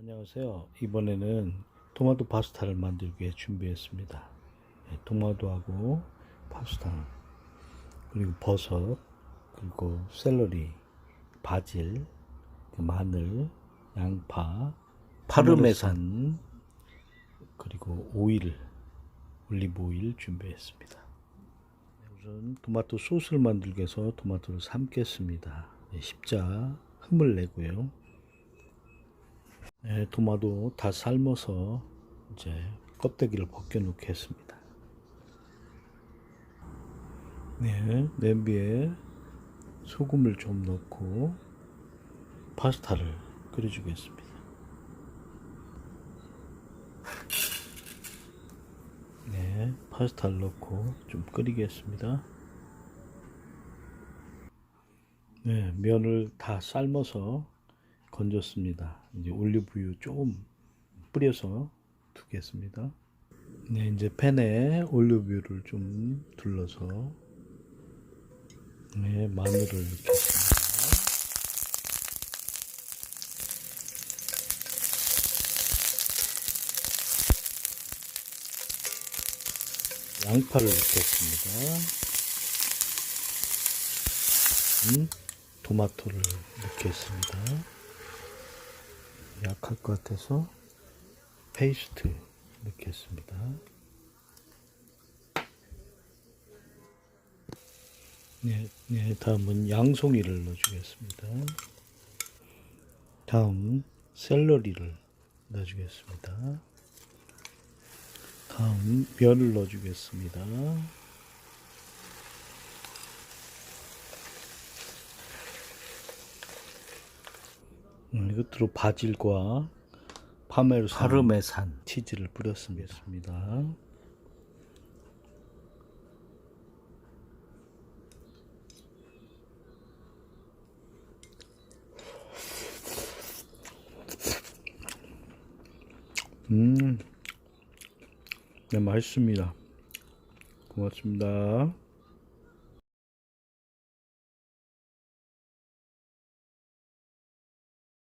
안녕하세요. 이번에는 토마토 파스타를 만들기 위해 준비했습니다. 네, 토마토하고 파스타, 그리고 버섯, 그리고 샐러리, 바질, 그 마늘, 양파, 파르메산, 그리고 오일, 올리브 오일 준비했습니다. 네, 우선 토마토 소스를 만들기 위해서 토마토를 삶겠습니다. 네, 십자 흠을 내고요. 네, 토마토 다 삶아서 이제 껍데기를 벗겨 놓겠습니다. 네, 냄비에 소금을 좀 넣고 파스타를 끓여주겠습니다. 네, 파스타를 넣고 좀 끓이겠습니다. 네, 면을 다 삶아서 건졌습니다. 이제 올리브유 좀 뿌려서 두겠습니다. 네, 이제 팬에 올리브유를 좀 둘러서 네, 마늘을 넣겠습니다. 양파를 넣겠습니다. 음, 토마토를 넣겠습니다. 약할 것 같아서 페이스트 넣겠습니다. 네, 네, 다음은 양송이를 넣어주겠습니다. 다음 샐러리를 넣어주겠습니다. 다음 면을 넣어주겠습니다. 음, 이것으로 바질과 파메르산, 파르메산 치즈를 뿌렸습니다. 음, 네, 맛있습니다. 고맙습니다.